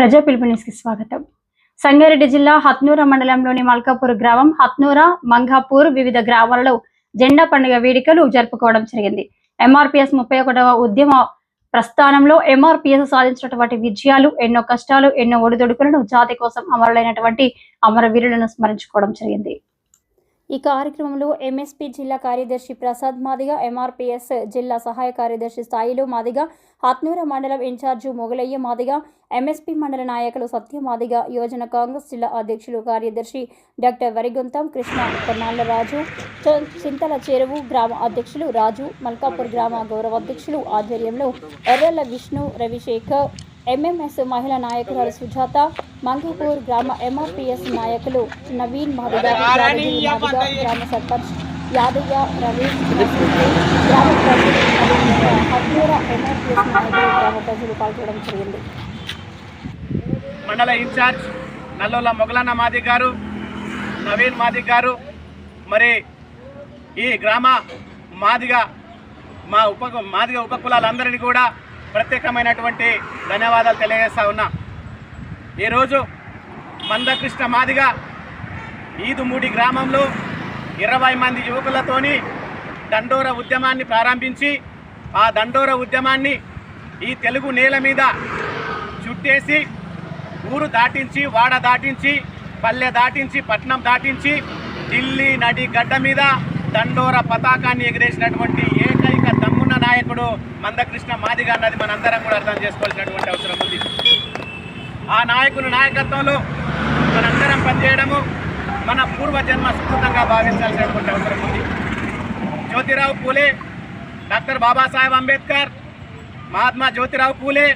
ప్రజా పిలుపు స్వాగతం. సంగారెడ్డి జిల్లా హత్నూర మండలంలోని మల్కాపూర్ గ్రామం హత్నూర మంగాపూర్ వివిధ గ్రామాలలో జెండా పండుగ వేడుకలు జరుపుకోవడం జరిగింది. ఎంఆర్పిఎస్ ముప్పై ఒకటవ ఉద్యమ ప్రస్థానంలో ఎంఆర్పిఎస్ సాధించినటువంటి విజయాలు ఎన్నో కష్టాలు ఎన్నో ఒడిదొడుకులను జాతి కోసం అమరులైనటువంటి అమరవీరులను స్మరించుకోవడం జరిగింది. ఈ కార్యక్రమంలో ఎంఎస్పీ జిల్లా కార్యదర్శి ప్రసాద్ మాదిగ ఎంఆర్పిఎస్ జిల్లా సహాయ కార్యదర్శి స్థాయిలో మాదిగ హత్నూర మండలం ఇన్ఛార్జు మొగలయ్య మాదిగ ఎంఎస్పీ మండల నాయకులు సత్య మాదిగ యోజన కాంగ్రెస్ జిల్లా అధ్యక్షులు కార్యదర్శి డాక్టర్ వరిగొంతం కృష్ణ కొన్నాళ్ళ రాజు చింతల చెరువు గ్రామ అధ్యక్షులు రాజు మల్కాపూర్ గ్రామ గౌరవ అధ్యక్షులు ఆధ్వర్యంలో ఎర్రల విష్ణు రవిశేఖర్ ఎంఎంఎస్ మహిళా నాయకురాలు సుజాత మంగపూర్ గ్రామ ఎంఆర్పిఎస్ నాయకులు నవీన్ గ్రామ సర్పంచ్ యాదయ్య నరసింహులు, గ్రామ ప్రజలు ఎంఆర్పిఎస్ నాయకులు గ్రామ ప్రజలు పాల్గొనడం జరిగింది. మండల ఇన్ఛార్జ్ నల్లోల మొగలన్న మాది గారు నవీన్ మాది గారు మరి ఈ గ్రామ మాదిగా మా ఉప మాదిగ ఉపకులాలందరినీ కూడా ప్రత్యేకమైనటువంటి ధన్యవాదాలు తెలియజేస్తా ఉన్నా. ఈరోజు మందకృష్ణ మాదిగా ఈదుమూడి గ్రామంలో ఇరవై మంది యువకులతోని దండోర ఉద్యమాన్ని ప్రారంభించి ఆ దండోర ఉద్యమాన్ని ఈ తెలుగు నేల మీద చుట్టేసి ఊరు దాటించి వాడ దాటించి పల్లె దాటించి పట్నం దాటించి ఢిల్లీ నడి గడ్డ మీద దండోర పతాకాన్ని ఎగిరేసినటువంటి ఏ నాయకుడు మందకృష్ణ మాదిగా అన్నది మనందరం కూడా అర్థం చేసుకోవాల్సినటువంటి అవసరం ఉంది. ఆ నాయకుని నాయకత్వంలో మనందరం పనిచేయడము మన పూర్వజన్మ సుకృతంగా భావించాల్సినటువంటి అవసరం ఉంది. జ్యోతిరావు పూలే డాక్టర్ బాబాసాహెబ్ అంబేద్కర్ మహాత్మా జ్యోతిరావు పూలే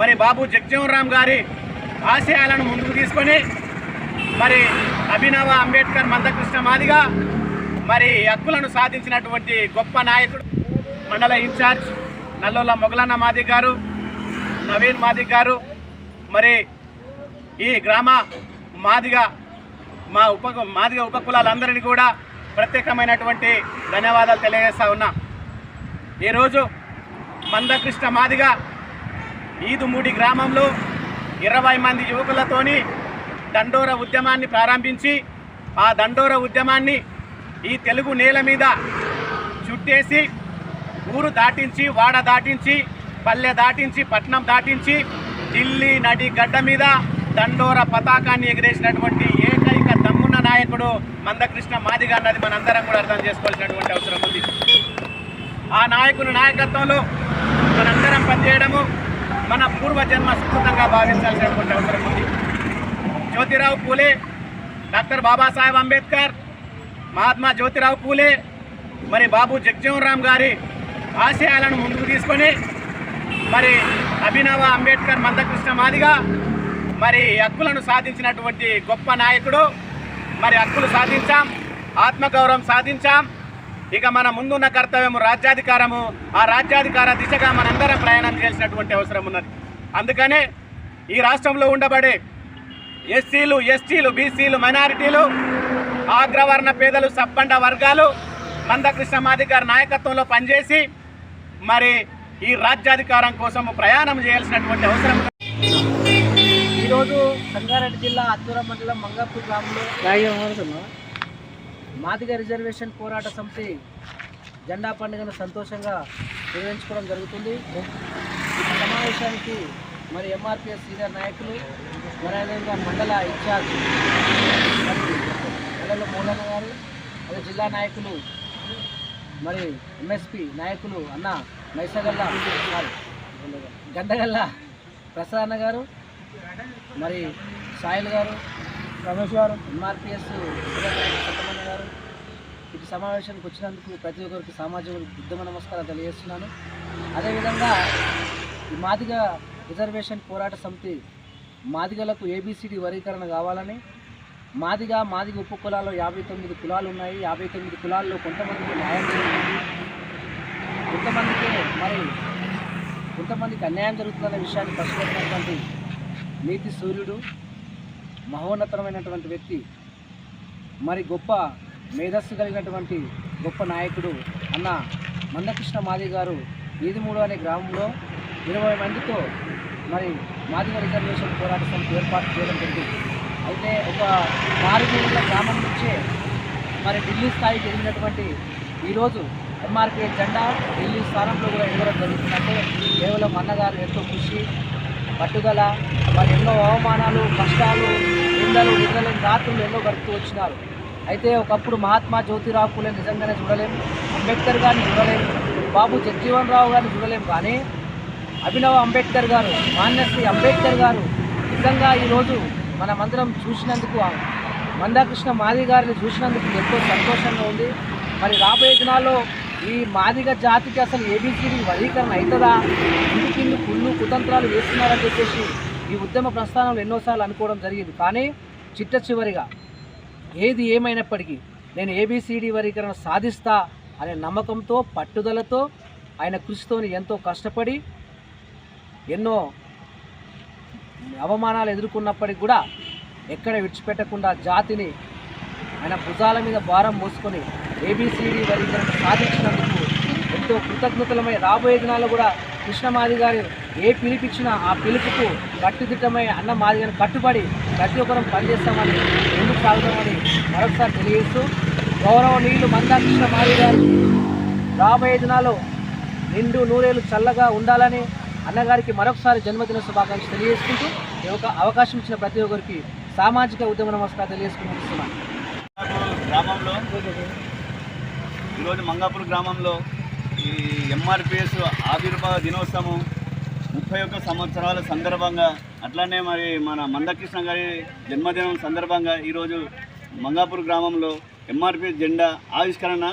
మరి బాబు జగ్జీవన్ రామ్ గారి ఆశయాలను ముందుకు తీసుకొని మరి అభినవ అంబేద్కర్ మందకృష్ణ మాదిగా మరి హక్కులను సాధించినటువంటి గొప్ప నాయకుడు. మండల ఇన్ఛార్జ్ నల్లోల మొగలన్న మాది గారు నవీన్ మాది గారు మరి ఈ గ్రామ మాదిగా మా ఉప మాదిగ ఉపకులాలందరినీ కూడా ప్రత్యేకమైనటువంటి ధన్యవాదాలు తెలియజేస్తా ఉన్నా. ఈరోజు మందకృష్ణ మాదిగా ఈదుమూడి గ్రామంలో ఇరవై మంది యువకులతోని దండోర ఉద్యమాన్ని ప్రారంభించి ఆ దండోర ఉద్యమాన్ని ఈ తెలుగు నేల మీద చుట్టేసి ఊరు దాటించి వాడ దాటించి పల్లె దాటించి పట్నం దాటించి ఢిల్లీ నడి గడ్డ మీద దండోర పతాకాన్ని ఎగిరేసినటువంటి ఏకైక దమ్మున్న నాయకుడు మందకృష్ణ మాదిగా అన్నది మనందరం కూడా అర్థం చేసుకోవాల్సినటువంటి అవసరం ఉంది. ఆ నాయకుని నాయకత్వంలో మనందరం పనిచేయడము మన పూర్వజన్మ సుకృతంగా భావించాల్సినటువంటి అవసరం ఉంది. జ్యోతిరావు పూలే డాక్టర్ బాబాసాహెబ్ అంబేద్కర్ మహాత్మా జ్యోతిరావు పూలే మరి బాబు జగ్జీవన్ రామ్ గారి ఆశయాలను ముందుకు తీసుకొని మరి అభినవ అంబేద్కర్ మందకృష్ణ మాదిగా మరి హక్కులను సాధించినటువంటి గొప్ప నాయకుడు. మరి హక్కులు సాధించాం ఆత్మగౌరవం సాధించాం. ఇక మన ముందున్న కర్తవ్యము రాజ్యాధికారము. ఆ రాజ్యాధికార దిశగా మనందరం ప్రయాణం చేసినటువంటి అవసరం ఉన్నది. అందుకనే ఈ రాష్ట్రంలో ఉండబడే ఎస్సీలు ఎస్టీలు బీసీలు మైనారిటీలు ఆగ్రవర్ణ పేదలు సబ్బండ వర్గాలు మందకృష్ణ మాదిగారి నాయకత్వంలో పనిచేసి మరి ఈ రాజ్యాధికారం కోసం ప్రయాణం చేయాల్సినటువంటి అవసరం ఈరోజు సంగారెడ్డి జిల్లా అత్తూర మండలం మంగాపూర్ గ్రామంలో మాదిగ రిజర్వేషన్ పోరాట సమితి జెండా పండుగను సంతోషంగా నిర్వహించుకోవడం జరుగుతుంది. సమావేశానికి మరి ఎంఆర్పిఎస్ సీనియర్ నాయకులు మరి అదేవిధంగా మండల ఇన్ఛార్జ్ మండల మూలన్న గారు అదే జిల్లా నాయకులు మరి ఎంఎస్పి నాయకులు అన్న మైసగల్ల సారీ, గండగల్ల ప్రసన్న గారు మరి సాయిల్ గారు రమేష్ గారు. ఎంఆర్పిఎస్ గారు ఇటు సమావేశానికి వచ్చినందుకు ప్రతి ఒక్కరికి సామాజిక యుద్ధమ నమస్కారం తెలియజేస్తున్నాను. అదేవిధంగా ఈ మాదిగ రిజర్వేషన్ పోరాట సమితి మాదిగలకు ఏబిసిడి వర్గీకరణ కావాలని మాదిగా మాదిగ ఉప కులాల్లో యాభై తొమ్మిది కులాలు ఉన్నాయి. యాభై తొమ్మిది కులాల్లో కొంతమందికి న్యాయం జరుగుతుంది. కొంతమందికి మరి కొంతమందికి అన్యాయం జరుగుతుందనే విషయాన్ని పసిగట్టినటువంటి నీతి సూర్యుడు మహోన్నతమైనటువంటి వ్యక్తి మరి గొప్ప మేధస్సు కలిగినటువంటి గొప్ప నాయకుడు అన్న మందకృష్ణ మాది గారు ఈదిమూడు అనే గ్రామంలో ఇరవై మందితో మరి మాదిగ రిజర్వేషన్ పోరాట సమితి ఏర్పాటు చేయడం జరిగింది. అయితే ఒక మారుమూల గ్రామం నుంచే మరి ఢిల్లీ స్థాయికి ఎదిగినటువంటి ఈరోజు ఎంఆర్కే జెండా ఢిల్లీ స్థానంలో కూడా ఎదగడం జరుగుతుందంటే కేవలం అన్నగారు ఎంతో కృషి పట్టుదల మరి ఎన్నో అవమానాలు కష్టాలు ఎండలు నిద్రలేని రాత్రులు ఎన్నో గడుపుతూ వచ్చినారు. అయితే ఒకప్పుడు మహాత్మా జ్యోతిరావు పూలే నిజంగానే చూడలేం అంబేద్కర్ గారిని చూడలేం బాబు జగ్జీవన్ రావు గారిని చూడలేం. కానీ అభినవ్ అంబేద్కర్ గారు మాన్యశ్రీ అంబేద్కర్ గారు నిజంగా ఈరోజు మనమందరం చూసినందుకు మందాకృష్ణ మాది గారిని చూసినందుకు ఎంతో సంతోషంగా ఉంది. మరి రాబోయే దినాల్లో ఈ మాదిగ జాతికి అసలు ఏబీసీడీ వర్గీకరణ అవుతుందా? ఇంటికి కుళ్ళు కుతంత్రాలు వేస్తున్నారని చెప్పేసి ఈ ఉద్యమ ప్రస్థానంలో ఎన్నోసార్లు అనుకోవడం జరిగింది. కానీ చిట్ట చివరిగా ఏది ఏమైనప్పటికీ నేను ఏబీసీడీ వర్గీకరణ సాధిస్తా అనే నమ్మకంతో పట్టుదలతో ఆయన కృషితోని ఎంతో కష్టపడి ఎన్నో అవమానాలు ఎదుర్కొన్నప్పటికి కూడా ఎక్కడ విడిచిపెట్టకుండా జాతిని ఆయన భుజాల మీద భారం మోసుకొని ఏబిసిడి వర్గీకరణ సాధించినందుకు ఎంతో కృతజ్ఞతలమై రాబోయే దినాల్లో కూడా కృష్ణమాది గారు ఏ పిలిపిచ్చినా ఆ పిలుపుకు కట్టుదిట్టమై అన్న మాదిగని కట్టుబడి ప్రతి ఒక్కరం పనిచేస్తామని ఎందుకు సాగుతామని మరొకసారి తెలియజేస్తూ గౌరవనీయులు మందా కృష్ణమాది గారు రాబోయే దినాల్లో నిండు నూరేళ్ళు చల్లగా ఉండాలని అన్నగారికి మరొకసారి జన్మదిన శుభాకాంక్షలు తెలియజేసుకుంటూ ఈ యొక్క అవకాశం ఇచ్చిన ప్రతి ఒక్కరికి సామాజిక ఉద్యమ నమస్కారం తెలియజేసుకుంటున్నాను. గ్రామంలో ఈరోజు మంగాపూర్ గ్రామంలో ఈ ఎంఆర్పిఎస్ ఆవిర్భావ దినోత్సవం ముప్పై ఒక్క సంవత్సరాల సందర్భంగా అట్లానే మరి మన మందకృష్ణ గారి జన్మదినం సందర్భంగా ఈరోజు మంగాపూర్ గ్రామంలో ఎంఆర్పిఎస్ జెండా ఆవిష్కరణ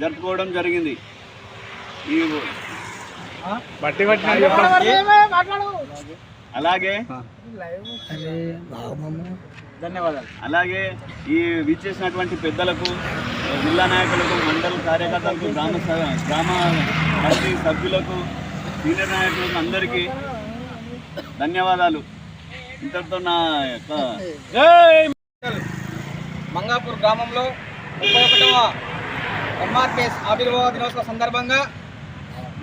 జరుపుకోవడం జరిగింది. ఈ అలాగే ధన్యవాదాలు. అలాగే ఈ విచ్చేసినటువంటి పెద్దలకు జిల్లా నాయకులకు మండల కార్యకర్తలకు గ్రామ గ్రామ కమిటీ సభ్యులకు సీనియర్ నాయకులకు అందరికీ ధన్యవాదాలు. ఇంతటితో నా యొక్క మంగాపూర్ గ్రామంలో ముప్పై ఒకటవ ఎంఆర్పిఎస్ ఆవిర్భావ దినోత్సవ సందర్భంగా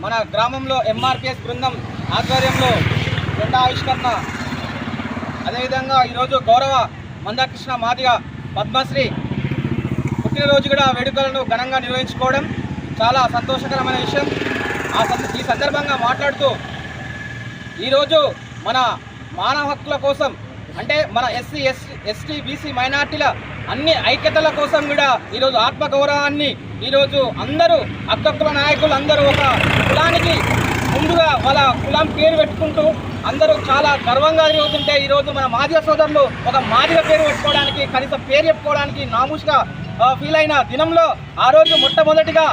మన గ్రామంలో ఎంఆర్పిఎస్ బృందం ఆధ్వర్యంలో జెండా ఆవిష్కరణ. అదేవిధంగా ఈరోజు గౌరవ మందాకృష్ణ మాదిగ పద్మశ్రీ పుట్టినరోజు కూడా వేడుకలను ఘనంగా నిర్వహించుకోవడం చాలా సంతోషకరమైన విషయం. ఆ ఈ సందర్భంగా మాట్లాడుతూ ఈరోజు మన మానవ హక్కుల కోసం అంటే మన ఎస్సీ ఎస్టీ ఎస్టీ బీసీ మైనార్టీల అన్ని ఐక్యతల కోసం కూడా ఈరోజు ఆత్మగౌరవాన్ని ఈరోజు అందరూ అక్కక్కుల నాయకులు అందరూ ఒక కులానికి ముందుగా వాళ్ళ కులం పేరు పెట్టుకుంటూ అందరూ చాలా గర్వంగా జరుగుతుంటే ఈరోజు మన మాదిగ సోదరులు ఒక మాదిగ పేరు పెట్టుకోవడానికి కనీసం పేరు చెప్పుకోవడానికి నామూష్గా ఫీల్ అయిన దినంలో ఆ రోజు మొట్టమొదటిగా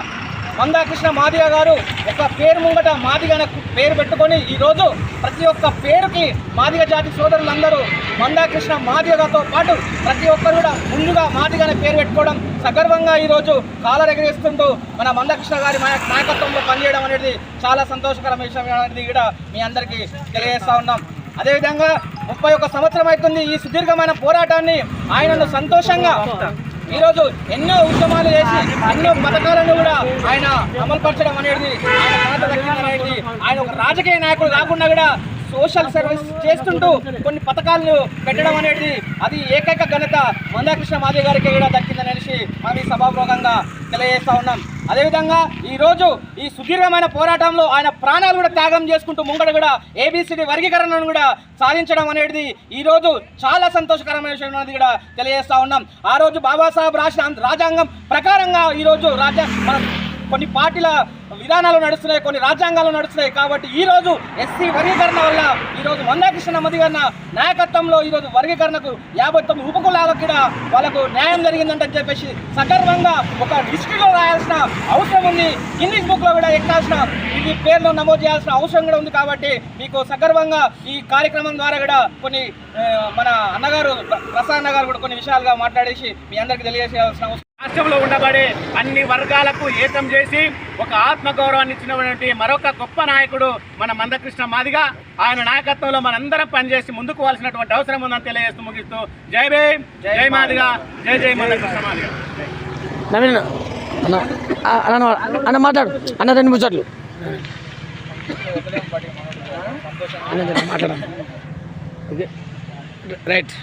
మందాకృష్ణ మాదిగ గారు ఒక పేరు ముంగట మాదిగ అనే పేరు పెట్టుకొని ఈరోజు ప్రతి ఒక్క పేరుకి మాదిగ జాతి సోదరులందరూ మందాకృష్ణ మాదిగతో పాటు ప్రతి ఒక్కరు కూడా ముందుగా మాదిగ అనే పేరు పెట్టుకోవడం సగర్వంగా ఈరోజు కాలరెగరేస్తుంటూ మన మందకృష్ణ గారి నాయకత్వంలో పనిచేయడం అనేది చాలా సంతోషకరమైన విషయం అనేది కూడా మీ అందరికీ తెలియజేస్తా ఉన్నాం. అదేవిధంగా ముప్పై ఒక్క సంవత్సరం అవుతుంది ఈ సుదీర్ఘమైన పోరాటాన్ని ఆయనను సంతోషంగా ఈరోజు ఎన్నో ఉద్యమాలు చేసి ఎన్నో పథకాలను కూడా ఆయన అమలుపరచడం అనేది ఆయన అనేది ఆయన ఒక రాజకీయ నాయకుడు కాకుండా కూడా సోషల్ సర్వీస్ చేస్తుంటూ కొన్ని పథకాలను పెట్టడం అనేది అది ఏకైక ఘనత మందాకృష్ణ మాదే గారికి కూడా దక్కిందనేసి మనం ఈ సభాపూర్వకంగా తెలియజేస్తా ఉన్నాం. అదేవిధంగా ఈరోజు ఈ సుదీర్ఘమైన పోరాటంలో ఆయన ప్రాణాలు కూడా త్యాగం చేసుకుంటూ ముంగడ కూడా ఏబిసిడి వర్గీకరణను కూడా సాధించడం అనేది ఈరోజు చాలా సంతోషకరమైన విషయం అనేది కూడా తెలియజేస్తా ఉన్నాం. ఆ రోజు బాబాసాహెబ్ రాసిన రాజ్యాంగం ప్రకారంగా ఈ రోజు కొన్ని పార్టీల విధానాలు నడుస్తున్నాయి కొన్ని రాజ్యాంగాలు నడుస్తున్నాయి. కాబట్టి ఈ రోజు ఎస్సీ వర్గీకరణ వల్ల ఈ రోజు మందాకృష్ణ మది నాయకత్వంలో ఈరోజు వర్గీకరణకు యాభై తొమ్మిది ఉపకులాలకు కూడా వాళ్ళకు న్యాయం జరిగిందంటని చెప్పేసి సగర్వంగా ఒక హిస్టరీలో రాయాల్సిన అవసరం ఉంది. గిన్నిస్ బుక్లో కూడా ఎక్కాల్సిన ఇది పేర్లు నమోదు చేయాల్సిన అవసరం కూడా ఉంది కాబట్టి మీకు సగర్వంగా ఈ కార్యక్రమం ద్వారా కూడా కొన్ని మన అన్నగారు ప్రసాద్ అన్నగారు కూడా కొన్ని విషయాలుగా మాట్లాడేసి మీ అందరికీ తెలియజేయాల్సిన అవసరం రాష్ట్రంలో ఉండబడే అన్ని వర్గాలకు ఏకం చేసి ఒక ఆత్మగౌరవాన్ని ఇచ్చినటువంటి మరొక గొప్ప నాయకుడు మన మందకృష్ణ మాదిగా. ఆయన నాయకత్వంలో మనందరం పనిచేసి ముందుకు పోవాల్సినటువంటి అవసరం ఉందని తెలియజేస్తూ ముగిస్తూ జై భీమ్ జై మాదిగా. జై జై మందకృష్ణ మాదిగా. నవీన్ అన్న ఆ, అన్న అన్న మాట్లాడు. అన్న రెండు ముచ్చట్లు రైట్.